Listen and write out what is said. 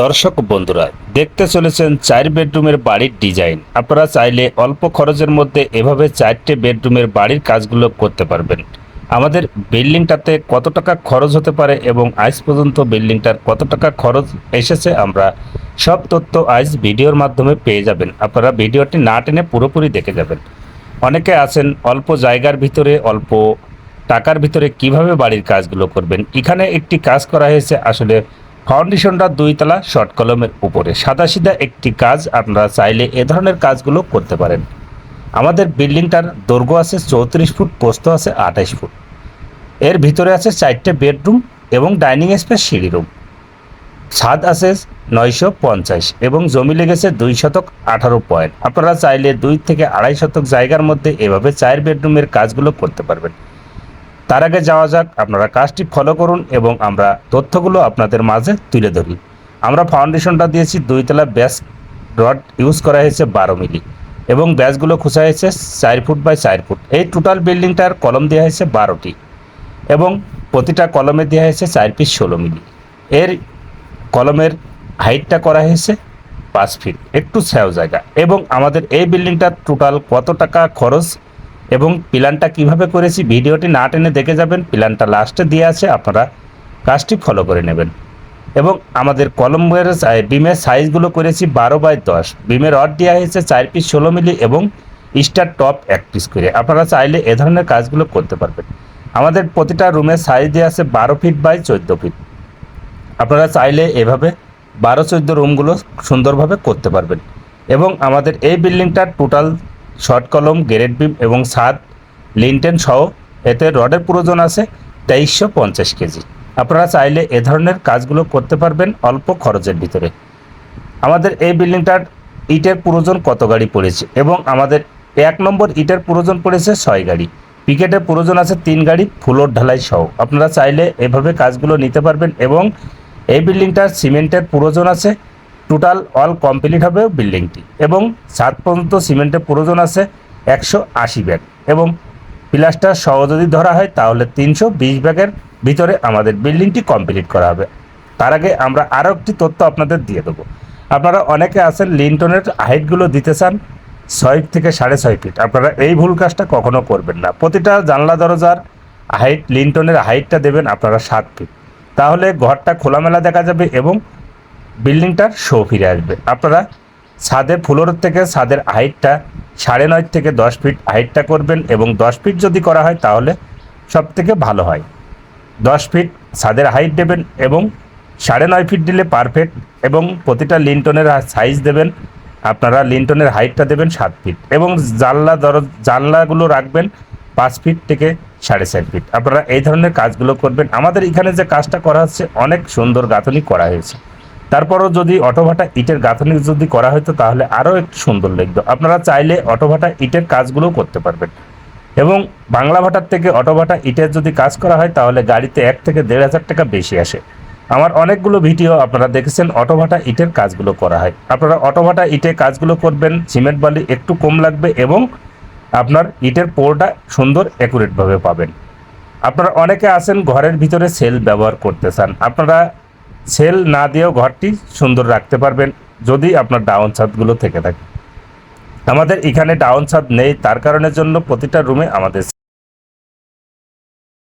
দর্শক বন্ধুরা, দেখতে চলেছেন চার বেডরুমের বাড়ির ডিজাইন। আপনারা চাইলে অল্প খরচের মধ্যে এভাবে চারটে বেডরুমের বাড়ির কাজগুলো করতে পারবেন। আমাদের বিল্ডিংটাতে কত টাকা খরচ হতে পারে এবং আজ পর্যন্ত বিল্ডিংটার কত টাকা খরচ এসেছে আমরা সব তথ্য আজ ভিডিওর মাধ্যমে পেয়ে যাবেন। আপনারা ভিডিওটি না টেনে পুরোপুরি দেখে যাবেন। অনেকে আছেন অল্প জায়গার ভিতরে, অল্প টাকার ভিতরে কীভাবে বাড়ির কাজগুলো করবেন। এখানে একটি কাজ করা হয়েছে আসলে ফাউন্ডেশনটা দুইতলা শর্ট কলমের উপরে। সাদাসিধা একটি কাজ, আপনারা চাইলে এ ধরনের কাজগুলো করতে পারেন। আমাদের বিল্ডিংটার দৈর্ঘ্য আছে চৌত্রিশ ফুট পোস্ত আছে আঠাশ ফুট। এর ভিতরে আছে চারটে বেডরুম এবং ডাইনিং স্পেস সিঁড়ি রুম। ছাদ আছে নয়শো পঞ্চাশ এবং জমি লেগেছে দুই শতক আঠারো পয়েন্ট। আপনারা চাইলে দুই থেকে আড়াই শতক জায়গার মধ্যে এভাবে চার বেডরুমের কাজগুলো করতে পারবেন। তার আগে যাওয়া যাক, আপনারা কাজটি ফলো করুন এবং আমরা তথ্যগুলো আপনাদের মাঝে তুলে ধরি। আমরা ফাউন্ডেশনটা দিয়েছি, দুইতলা ব্যাস রড ইউজ করা হয়েছে বারো মিলি। এবং ব্যাসগুলো খোঁচা হয়েছে চার ফুট বাই চার ফুট। এই টোটাল বিল্ডিংটার কলম দেওয়া হয়েছে বারোটি এবং প্রতিটা কলমে দেওয়া হয়েছে চার পিস ষোলো মিলি। এর কলমের হাইটটা করা হয়েছে পাঁচ ফিট একটু স্যাও জায়গা। এবং আমাদের এই বিল্ডিংটার টোটাল কত টাকা খরচ এবং প্ল্যানটা কীভাবে করেছি ভিডিওটি না টেনে দেখে যাবেন, প্ল্যানটা লাস্টে দিয়ে আছে, আপনারা কাজটি ফলো করে নেবেন। এবং আমাদের কলমের সাই- বিমের সাইজগুলো করেছি বারো বাই দশ। বিমের রড দেওয়া হয়েছে চার পিস ষোলো মিলি এবং স্টার টপ এক পিস করে। আপনারা চাইলে এ ধরনের কাজগুলো করতে পারবেন। আমাদের প্রতিটা রুমের সাইজ দেওয়া আছে বারো ফিট বাই চোদ্দ ফিট আপনারা চাইলে এভাবে বারো চোদ্দ রুমগুলো সুন্দরভাবে করতে পারবেন। এবং আমাদের এই বিল্ডিংটার total short column, grade beam এবং ছাদ, লিনটেন সহ এতে রডের প্রয়োজন আছে তেইশশো পঞ্চাশ কেজি। আপনারা চাইলে এ ধরনের কাজগুলো করতে পারবেন অল্প খরচের ভিতরে। আমাদের এই বিল্ডিংটার ইটের প্রয়োজন কত গাড়ি পড়েছে এবং আমাদের এক নম্বর ইটের প্রয়োজন পড়েছে ছয় গাড়ি। পিকেটের প্রয়োজন আছে তিন গাড়ি ফুলোর ঢালাই সহ। আপনারা চাইলে এভাবে কাজগুলো নিতে পারবেন এবং এই বিল্ডিংটার সিমেন্টের প্রয়োজন আছে টোটাল অল কমপ্লিট হবে বিল্ডিংটি। এবং সাত পর্যন্ত সিমেন্টের প্রয়োজন আছে একশো আশি ব্যাগ। এবং প্লাস্টার সহ যদি ধরা হয়, তাহলে তিনশো বিশ ব্যাগের ভিতরে আমাদের বিল্ডিংটি কমপ্লিট করা হবে। তার আগে আমরা আরও একটি তথ্য আপনাদের দিয়ে দেবো। আপনারা অনেকে আছেন লিন্টনের হাইটগুলো দিতে চান ছয় থেকে সাড়ে ছয় ফিট আপনারা এই ভুল কাজটা কখনো করবেন না। প্রতিটা জানলা দরজার হাইট লিন্টনের হাইটটা দেবেন আপনারা সাত ফিট তাহলে ঘরটা খোলামেলা দেখা যাবে এবং বিল্ডিংটার শো ফিরে আসবে। আপনারা ছাদের ফ্লোর থেকে ছাদের হাইটটা সাড়ে নয় থেকে দশ ফিট হাইটটা করবেন এবং দশ ফিট যদি করা হয় তাহলে সব থেকে ভালো হয়। দশ ফিট ছাদের হাইট দেবেন এবং সাড়ে নয় ফিট দিলে পারফেক্ট এবং প্রতিটা লিন্টনের সাইজ দেবেন। আপনারা লিন্টনের হাইটটা দেবেন সাত ফিট এবং জানলা দর, জানলাগুলো রাখবেন পাঁচ ফিট থেকে সাড়ে চার ফিট আপনারা এই ধরনের কাজগুলো করবেন। আমাদের এখানে যে কাজটা করা হচ্ছে, অনেক সুন্দর গাঁথনি করা হয়েছে। তারপরও যদি অটোভাটা ইটের গাঁথনি যদি করা হতো তাহলে আরও একটু সুন্দর লাগতো। আপনারা চাইলে অটোভাটা ইটের কাজগুলোও করতে পারবেন। এবং বাংলা ভাটার থেকে অটোভাটা ইটের যদি কাজ করা হয়, তাহলে গাড়িতে এক থেকে দেড় হাজার টাকা বেশি আসে। আমার অনেকগুলো ভিডিও আপনারা দেখেছেন, অটোভাটা ইটের কাজগুলো করা হয়। আপনারা অটোভাটা ইটে কাজগুলো করবেন, সিমেন্ট বালি একটু কম লাগবে এবং আপনার ইটের পোরটা সুন্দর অ্যাকুরেটভাবে পাবেন। আপনারা অনেকে আছেন, ঘরের ভিতরে সেল ব্যবহার করতে চান। আপনারা সেল না দিয়েও ঘরটি সুন্দর রাখতে পারবেন যদি আপনার ডাউন ছাদগুলো থেকে থাকে। আমাদের এখানে ডাউন ছাদ নেই, তার কারণের জন্য প্রতিটা রুমে আমাদের